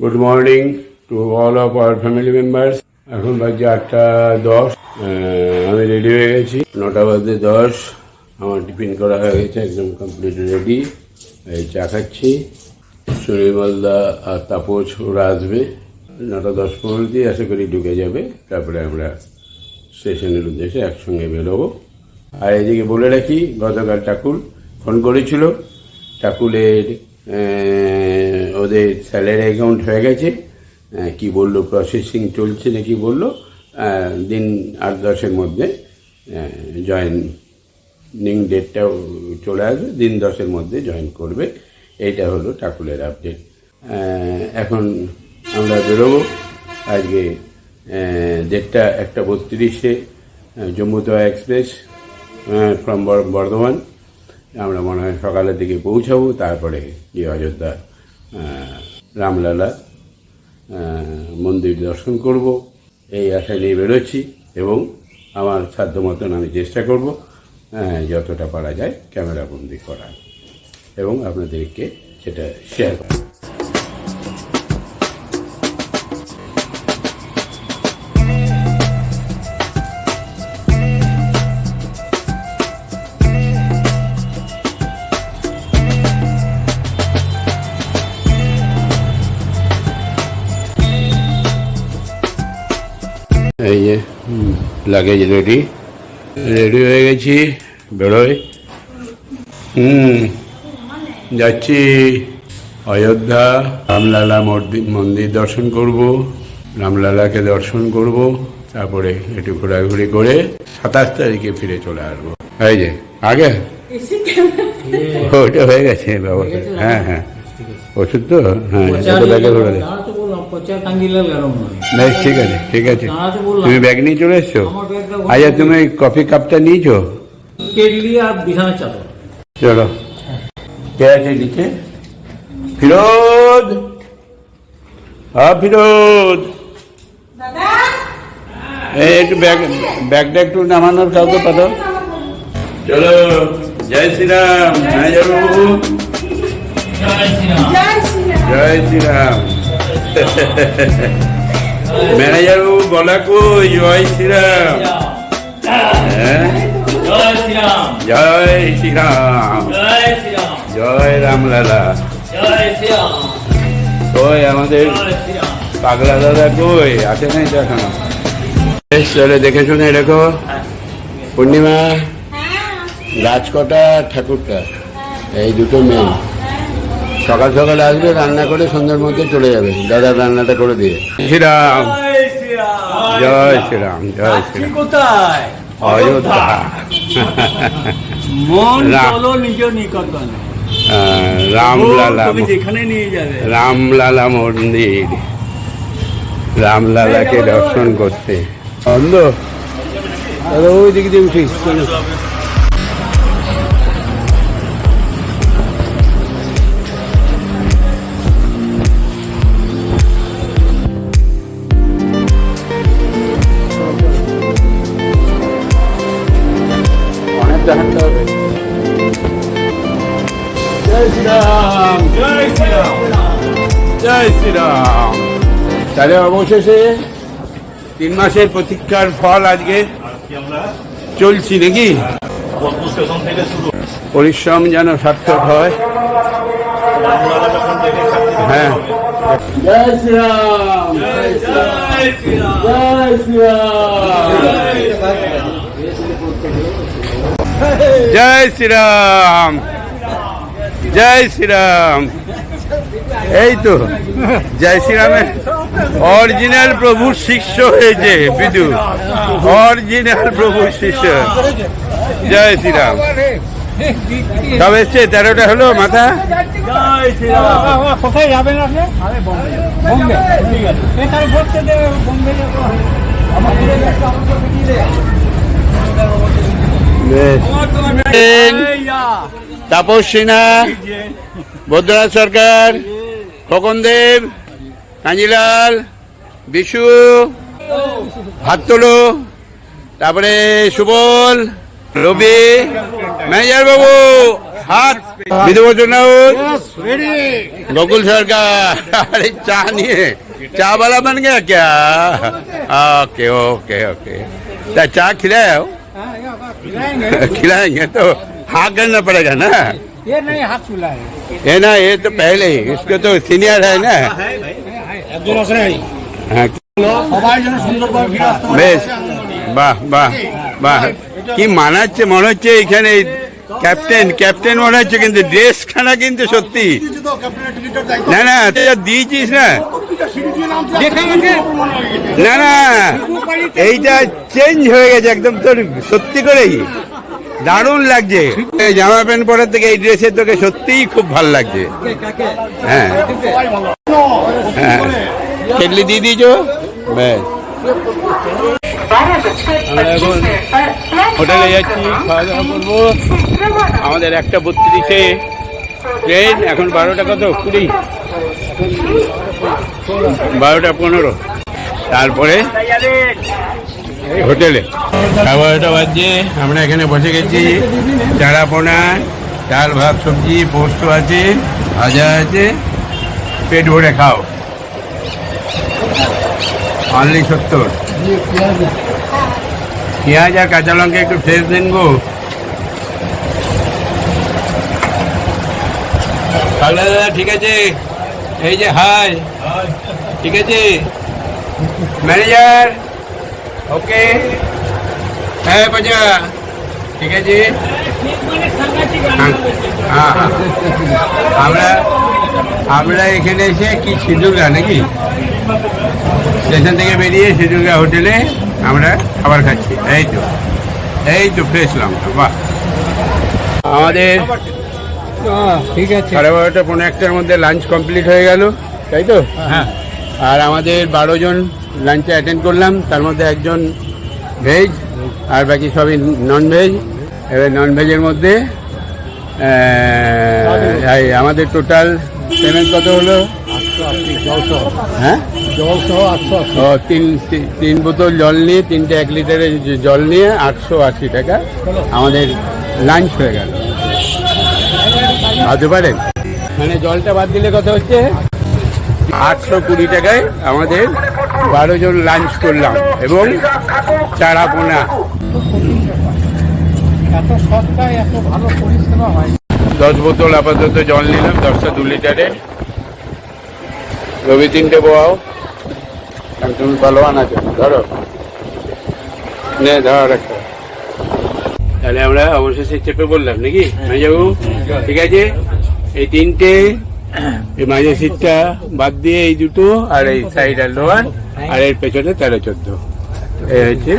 Good morning to all of our family members এখন বাজে আটটা দশ। আমি রেডি হয়ে গেছি। নটা বাজে দশ। আমার টিফিন করা হয়ে গেছে একদম কমপ্লিট রেডি এই চা খাচ্ছি। সুনির্মলদা আর তাপস ওরা আসবে। নটা দশ পনেরো দিয়ে আশা করি ঢুকে যাবে। তারপরে আমরা স্টেশনের উদ্দেশ্যে একসঙ্গে বেরোবো। আর এদিকে বলে রাখি গতকাল ঠাকুর ফোন করেছিল। আহ, ওদের স্যালারি অ্যাকাউন্ট হয়ে গেছে। কি বলল প্রসেসিং চলছে নাকি বলল দিন আট দশের মধ্যে জয়েনিং ডেটটাও চলে আসবে, দিন দশের মধ্যে জয়েন করবে। এইটা হলো ঠাকুরের আপডেট এখন আমরা বেরোবো। আজকে ডেটটা একটা বত্রিশে জম্মু তাওয়া এক্সপ্রেস ফ্রম বর্ধমান। আমরা মনে হয় সকালের দিকে পৌঁছাবো, তারপরে যে অযোধ্যা রামলালা মন্দির দর্শন করব। এই আশা নিয়ে বেরোচ্ছি এবং আমার সাধ্য মতন আমি চেষ্টা করব যতটা পারা যায় ক্যামেরা বন্দি করার এবং আপনাদেরকে সেটা শেয়ার করার। এই যে লাগেজ রেডি। রেডি হয়ে গেছি বেরোয় হুম যাচ্ছি অযোধ্যা। রামলালা মন্দির দর্শন করব। রামলালাকে দর্শন করব। তারপরে একটু ঘোরাঘুরি করে সাতাশ তারিখে ফিরে চলে আসব। এই যে আগে? ওটা হয়ে গেছে ব্যবস্থা হ্যাঁ হ্যাঁ ওষুধ তো? হ্যাঁ ব্যাগে ভরে বেশ ঠিক আছে ঠিক আছে। তুমি ব্যাগ নিয়ে চলে এসছো? আচ্ছা তুমি কফি কাপটা নিয়েছো? চলো। কে আছে নিচে? ফিরোজ? হ্যাঁ ফিরোজ। এই একটু ব্যাগ ব্যাগটা একটু নামানোর কাউকে পাঠাও। চলো জয় শ্রীরাম। ম্যানেজার বাবু। জয় শ্রীরাম। ম্যানেজার বাবু বলা কই? জয় শ্রীরাম। হ্যাঁ? জয় শ্রীরাম। জয় শ্রীরাম। জয় শ্রীরাম। রামলালা। কই আমাদের পাগলা দাদা কই? আছে নাই তো এখনও? বেশ চলে দেখে শুনে দেখো পূর্ণিমা গাছ কটা ঠাকুরটা এই দুটো মেন সকাল সকাল আসবে রান্না করে সন্ধ্যার মধ্যে চলে যাবে। দাদা রান্নাটা করে দিয়ে। শ্রীরাম। জয় শ্রীরাম। জয় শ্রীরাম কোথায়? অযোধ্যা। মন রাম। চলো নিজ নিকটন। রামলালা তুমি যেখানে নিয়ে যাবে। রামলালা মন্দির। রামলালাকে দর্শন করতে। অন্ধ। ওই দিক দিয়ে উঠিস হবে জয় শ্রীরাম। জয় শ্রীরাম জয় শ্রীরাম তাহলে অবশেষে তিন মাসের প্রতীক্ষার ফল আজকে চলছি নাকি পরিশ্রম যেন সার্থক হয় হ্যাঁ জয় শ্রীরাম। জয় শ্রীরাম। জয় শ্রীরাম। জয় শ্রীরাম। জয় শ্রীরাম। এই তো জয় শ্রীরামের অরিজিনাল প্রভুর শিষ্য হয়েছে বিদু। অরিজিনাল প্রভুর শিষ্য। জয় শ্রীরাম। সব এসছে তেরোটা হলো মাথা? কোথায় যাবেন আপনি? বোম্বে ঠিক আছে এখানে বসতে দেবে বোম্বে যাব বেশ তাপস সিনহা বৈদ্যনাথ সরকার খোকন দেব কাঞ্জিলাল বিশু হাত তোলো তারপরে সুবল রবি ম্যানেজার বাবু হাত বিধুভূষণ রাউত गोकुल सर का अरे चाय नहीं है चाय वाला बन गया क्या ओके ओके ओके तो चाय खिलाया हो हाँ, ये खिलाएंगे खिलाएंगे तो हाँ करना पड़ेगा ना ये नहीं हाथ चुला है ये ना ये तो पहले ही इसको तो सीनियर है ना हाँ বেশ বাহ বাহ বাহ কি মানাচ্ছে মনে হচ্ছে এখানে ক্যাপ্টেন ক্যাপ্টেন মনে হচ্ছে কিন্তু ড্রেস খানা কিন্তু সত্যি না না তুই যা দিয়েছিস না देखेंगे না না এইটা চেঞ্জ হয়ে গেছে একদম তোর সত্যি করেই। দারুণ লাগছে। এই জামা প্যান্ট পরার থেকে এই ড্রেসে তোকে সত্যিই খুব ভালো লাগছে। হ্যাঁ। হ্যাঁ। কেটলি দিয়ে দিয়েছ? ব্যাস। আমরা এখন হোটেলে যাচ্ছি খাওয়া দাওয়া করব। আমাদের একটা বত্রিশে ট্রেন এখন বারোটা কত? কুড়ি। বারোটা পনেরো। তারপরে হোটেলে। এগারোটা বাজছে আমরা এখানে বসে গেছি। চারা পোনা ডাল, ভাত, সবজি, পোস্ত আছে, ভাজা আছে, পেট ভরে খাও। অনলি সত্তর। পেঁয়াজ আর কাঁচা লঙ্কা একটু ফ্রেশ দিন গো। ঠিক আছে? এই যে হাই। ঠিক আছে? ম্যানেজার ওকে হ্যাঁ বাজা ঠিক আছে? হ্যাঁ আমরা আমরা এখানে এসে কি সিঁদুরগা নাকি? স্টেশন থেকে বেরিয়ে সিঁদুরগা হোটেলে আমরা খাবার খাচ্ছি। এই তো। এই তো ফ্রেশ লঙ্কা বাহ। আমাদের ঠিক আছে। সাড়ে বারোটা পনেরো একটার মধ্যে লাঞ্চ কমপ্লিট হয়ে গেল তাই তো? হ্যাঁ। আর আমাদের বারো জন লাঞ্চে অ্যাটেন্ড করলাম, তার মধ্যে একজন ভেজ আর বাকি সবই নন ভেজ এবার নন ভেজের মধ্যে আমাদের টোটাল পেমেন্ট কত হলো? হ্যাঁ? তিন, তিন- বোতল জল নিয়ে, তিনটে এক লিটারের জল নিয়ে আটশো আশি টাকা আমাদের লাঞ্চ হয়ে গেল। ভাবতে পারেন মানে জলটা বাদ দিলে কত হচ্ছে? আটশো কুড়ি টাকায় আমাদের বারো জন লাঞ্চ করলাম এবং চারা পোনা ভালো দশ বোতল আপাতত জল নিলাম দশটা দু লিটারে। রবি তিনটে বোয়াও তুমি ভালোবান আছো ধরো। নে ধরো তাহলে আমরা অবশেষে চেপে বললাম নাকি? মেজাবু ঠিক আছে? এই তিনটে এই মাঝের সিটটা বাদ দিয়ে এই দুটো আর এই সাইড আর লোয়ার আর এর পেছনে তেরো চোদ্দ। এই হচ্ছে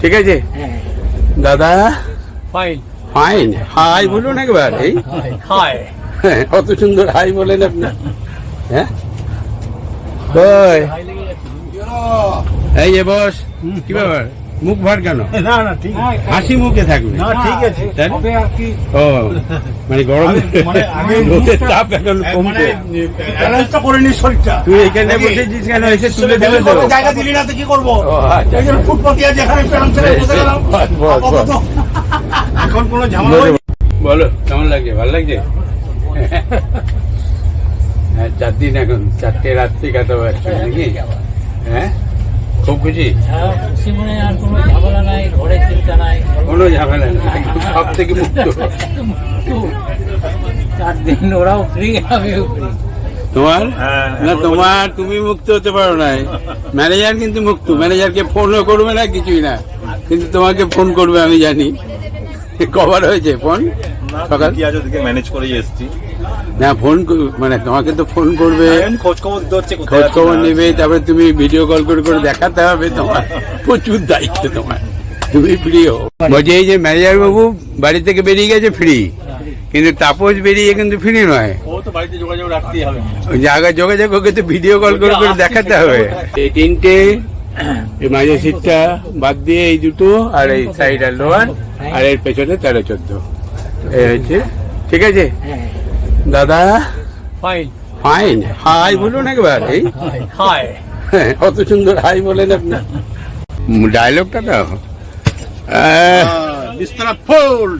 ঠিক আছে? দাদা? ফাইন ফাইন হাই বলুন একবার এই। হাই হ্যাঁ, কত সুন্দর হাই বলেন আপনি। হ্যাঁ? এই যে বস কি ব্যাপার? মুখ ভার কেন? না না ঠিক হাসি মুখে থাকবে। না ঠিক আছে। তাই ও মানে গরম মানে রোদের তাপ এখন কমছে। করে নি শরীরটা। তুই এখানে বসেছিস কেন এসে তুলে দেবে? তো জায়গা দিলি না তো কি করব? আচ্ছা। ফুটপাতি আছে এখানে প্যান্ট ছেড়ে বসে গেলাম। বস, বস, বস। আপাতত। এখন কোনো ঝামেলা বলো, কেমন লাগছে? ভালো লাগছে? হ্যাঁ চার দিন এখন চারটে রাত্রি কাটাবো নাকি? হ্যাঁ? খুব খুশি? জীবনে আর কোনো ঝামেলা নাই। ঘরের চিন্তা নাই কোনো ঝামেলা নেই সব থেকে মুক্ত। চার দিন ওরাও ফ্রি আমিও ফ্রি তোমার? হ্যাঁ, না তোমার তুমি মুক্ত হতে পারো না ম্যানেজার কিন্তু মুক্ত। ম্যানেজারকে ফোনও করবে না কিছুই না। কিন্তু তোমাকে ফোন করবে আমি জানি। কভার হয়েছে ফোন? সকাল? ম্যানেজ করে এসেছি। না ফোন মানে তোমাকে তো ফোন করবে। খোঁজ খবর। নেবে তারপরে তুমি ভিডিও কল করে করে দেখাতে হবে তোমার। প্রচুর দায়িত্ব তোমার। তুমি ফ্রি হো বলছে এই যে ম্যানেজার বাবু বাড়ি থেকে বেরিয়ে গেছে ফ্রি কিন্তু তাপস বেরিয়ে কিন্তু ফ্রি নয়। জায়গা যোগাযোগ ওকে তো ভিডিও কল করে করে দেখাতে হবে। এই তিনটে এই মাঝের সিটটা বাদ দিয়ে এই দুটো আর এই সাইড আর লোয়ার আর এর পেছনে তেরো চোদ্দ। এই হচ্ছে ঠিক আছে? দাদা ফাইন ফাইন হাই বলুন একবার এই হাই হ্যাঁ, কত সুন্দর হাই বলেন আপনি ডায়লগটা তো আহ, বিস্তরা ফুল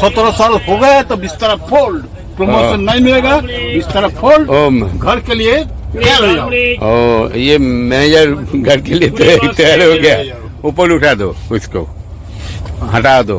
सत्रह साल हो गए तो बिस्तर फोल्ड प्रमोशन नहीं मिलेगा बिस्तर फोल्ड ओ घर के लिए तैयार हो जाओ ओ ये मैनेजर घर के लिए तैयार तैयार हो गया ऊपर उठा दो उसको हटा दो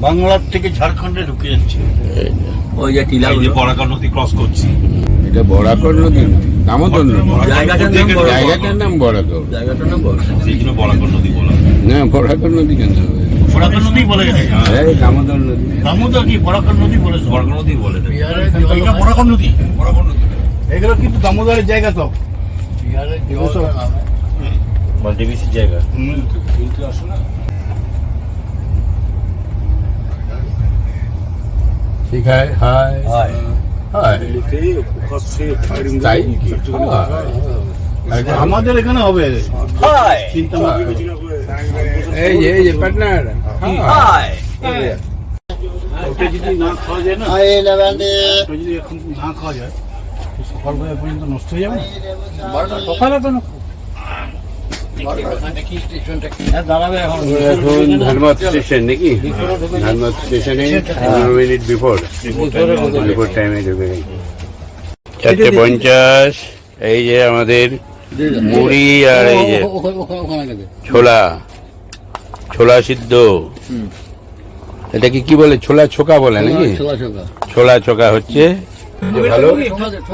বাংলার থেকে ঝাড়খণ্ডে ঢুকে যাচ্ছি। ওই যে টিলা যে বরাকর নদী ক্রস করছি। এটা বরাকর নদী দামোদর নদী। জায়গাটার নাম বরাকর। জায়গাটার নাম বরাকর। জায়গাটার নাম বড় সেই জন্য বরাকর নদী বলা না বরাকর নদী কেন? বরাকর নদী বলে গেছে। এই দামোদর নদী। দামোদর কি? বরাকর নদী বলেছে বরাকর নদী বলে এটা বরাকর নদী। বরাকর নদী। এগুলো কিন্তু দামোদরের জায়গা তো। জায়গা। হুম। ঠিক আছে হাই হাই তাই কি আমাদের এখানে হবে। চিন্তা না এই যে এই পার্টনার ওটা যদি না খাওয়া যায় না ওটা যদি এখন না খাওয়া যায় সকালবেলা পর্যন্ত নষ্ট হয়ে যাবে সকালে তো এখন। এখন ধর্মত স্টেশন নাকি? ধর্মত স্টেশনে পনেরো মিনিট বিফোর বিফোর টাইমে ঢুকে গেছি চারটে পঞ্চাশ এই যে আমাদের মুড়ি আর এই যে ছোলা। ছোলা সিদ্ধ। এটাকে কি বলে? ছোলা ছোকা বলে নাকি? ছোলা ছোকা। হচ্ছে। ভালো।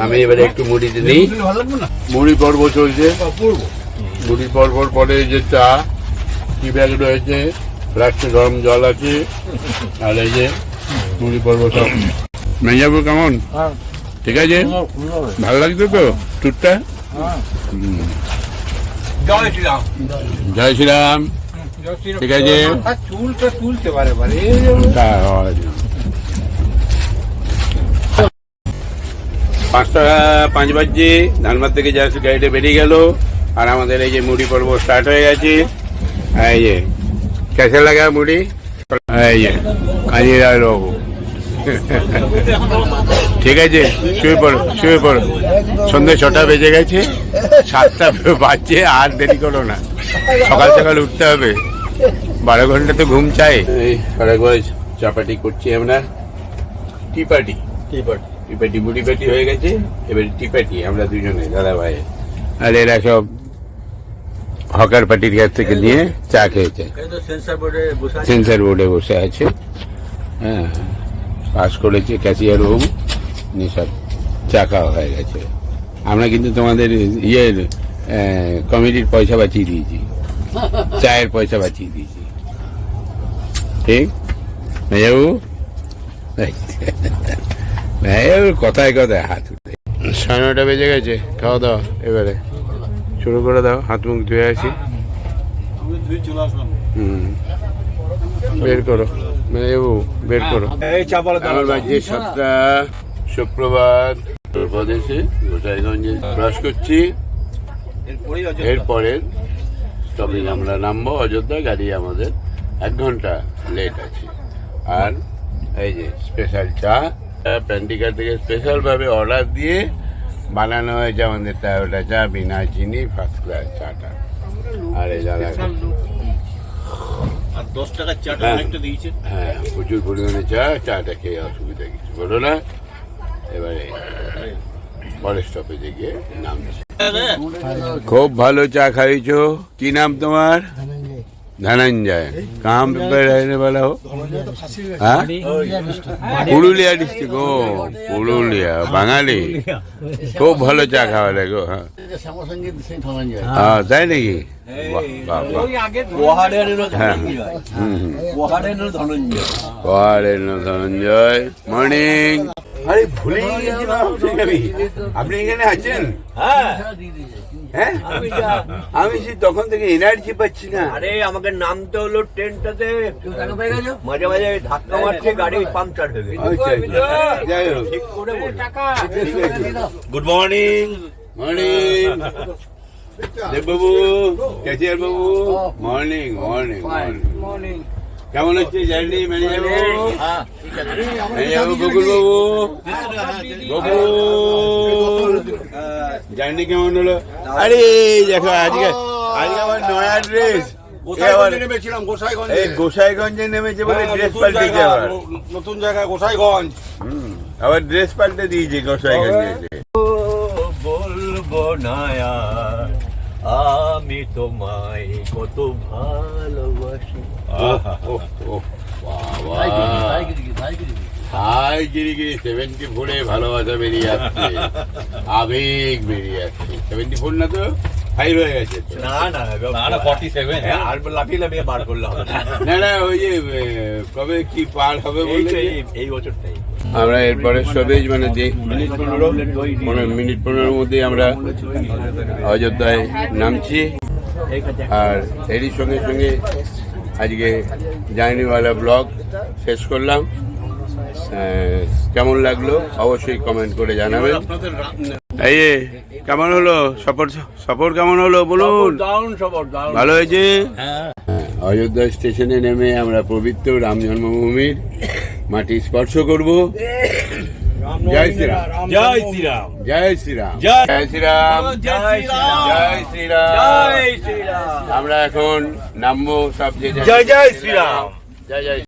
আমি এবারে একটু মুড়িতে নিই। ভালো মুড়ি পর্ব চলছে। মুড়ি পর্ব পরে এই যে চা টি ব্যাগ রয়েছে? ফ্লাস্কে গরম জল আছে। আর এই যে মুড়ি পর্ব সব। মেজাবু কেমন? ঠিক আছে? ভালো লাগছে তো? টুরটা জয় শ্রীরাম। জয় শ্রীরাম। ঠিক আছে? চুলটা তুলতে পারে পারে তা পাঁচ টাকা পাঁচ বাজছে। ধানবাদ থেকে যা গাড়িটা বেরিয়ে গেল। আর আমাদের এই যে মুড়ি পর্ব স্টার্ট হয়ে গেছে। এই যে কেসে লাগা মুড়ি? এই যে কাজে বাবু ঠিক আছে শুয়ে পড়ো শুয়ে পড়ো। সন্ধ্যে ছটা বেজে গেছে সাতটা বাজছে আর দেরি করো না। সকাল সকাল উঠতে হবে। বারো ঘণ্টা তো ঘুম চাই আরেকবার চাপাটি করছি আমরা। টি পার্টি টি পার্টি মুড়ি পার্টি হয়ে গেছে। এবার টি পার্টি আমরা দুজনে দাদা ভাই। আর এরা সব হকার পার্টির কাছ থেকে নিয়ে চা খেয়েছে। সেন্সার বোর্ডে বসে আছে। হ্যাঁ পাস করেছে ক্যাশিয়ার নিয়ে সব চা খাওয়া হয়ে গেছে। আমরা কিন্তু তোমাদের ইয়ের কমিটির পয়সা বাঁচিয়ে দিয়েছি। চায়ের পয়সা বাঁচিয়ে দিয়েছি। ঠিক? মেজাবু মেজাবু কথায় কথায় হাত উঠে। সাড়ে নটা বেজে গেছে, খাওয়া দাওয়া এবারে। শুরু করে দাও হাত মুখ ধুয়ে আসি। বের করো। মেজাবু বের করো। এই চা বলে আমার বাজে সাতটা সুপ্রভাত উত্তরপ্রদেশে গোসাইগঞ্জে ক্রস করছি। এরপরের স্টপেজ আমরা নামবো অযোধ্যা গাড়ি আমাদের এক ঘণ্টা লেট আছে। আর এই যে স্পেশাল চা প্যান্টিকার থেকে স্পেশাল ভাবে অর্ডার দিয়ে বানানো হয়েছে আমাদের টায়োটা চা বিনা চিনি ফার্স্ট ক্লাস চাটা। আর এই দাদা আর দশ টাকার চাটা হ্যাঁ। অনেকটা দিয়েছে। হ্যাঁ প্রচুর পরিমাণে চা চাটা খেয়ে অসুবিধা কিছু বলো না। এবারে পরের স্টপেজে গিয়ে নামছি। খুব ভালো চা খাইছো। কি নাম তোমার? ধনঞ্জয়। কাম পে রহনে বালা পুরুলিয়া ডিস্ট্রিক্ট ও পুরুলিয়া বাঙালি। খুব ভালো চা খাওয়া লাগে হ্যাঁ।, হ্যাঁ। তাই নাকি? হ্যাঁ, হ্যাঁ। ধনঞ্জয়। মর্নিং আরে ভুলে আপনি এখানে আছেন? হ্যাঁ। আমি যা। আমি সেই তখন থেকে এনার্জি পাচ্ছি না। আরে আমাকে নামতে হলো ট্রেনটাতে। মাঝে মাঝে ধাক্কা মারছে গাড়ি পাংচার হয়ে গেছে। গুড মর্নিং মর্নিং দেববাবু ক্যাচিয়ার বাবু? মর্নিং মর্নিং মর্নিং কেমন হচ্ছে জার্নি ম্যানেজার বাবু ম্যানেজার বাবু বকুল জার্নি কেমন হলো? আরে দেখো আজকে আজকে আমার নয়া ড্রেস গোসাইগঞ্জে নেমেছে বলে হ্যাঁ, ড্রেস নতুন জায়গা, আবার নতুন জায়গায় গোসাইগঞ্জ। আবার ড্রেস পাল্টে দিয়েছে গোসাইগঞ্জে বলব না আমি তোমায় কত বাবা। হাই গিরি গিরি সেভেন্টি ফোরে ভালোবাসা বেরিয়ে আসছে। আবেগ বেরিয়ে আসছে। সেভেন্টি ফোর না তো? ফাইভ হয়ে গেছে না না না ফর্টি সেভেন হ্যাঁ, আর লাফিয়ে লাফিয়ে বার করলে হবে না। না না ওই যে কবে কি পার হবে যে- এই- বছরটাই। আমরা এরপরে সবেজ মানে যে মিনিট পনেরো পনেরো মিনিট পনেরোর মধ্যেই আমরা অযোধ্যায় নামছি। আর এরই সঙ্গে সঙ্গে আজকে জার্নিওয়ালা ব্লগ শেষ করলাম। কেমন লাগল অবশ্যই কমেন্ট করে জানাবেন। এই কেমন হলো? সফর সফর কেমন হলো বলুন। ভালো হয়েছে? হ্যাঁ, অযোধ্যা স্টেশনে নেমে আমরা পবিত্র রাম জন্মভূমির মাটি স্পর্শ করব। জয় শ্রীরাম জয় শ্রীরাম জয় শ্রীরাম জয়- জয় শ্রীরাম জয় শ্রীরাম আমরা এখন নামবো সব যে জয় জয় শ্রীরাম জয় জয়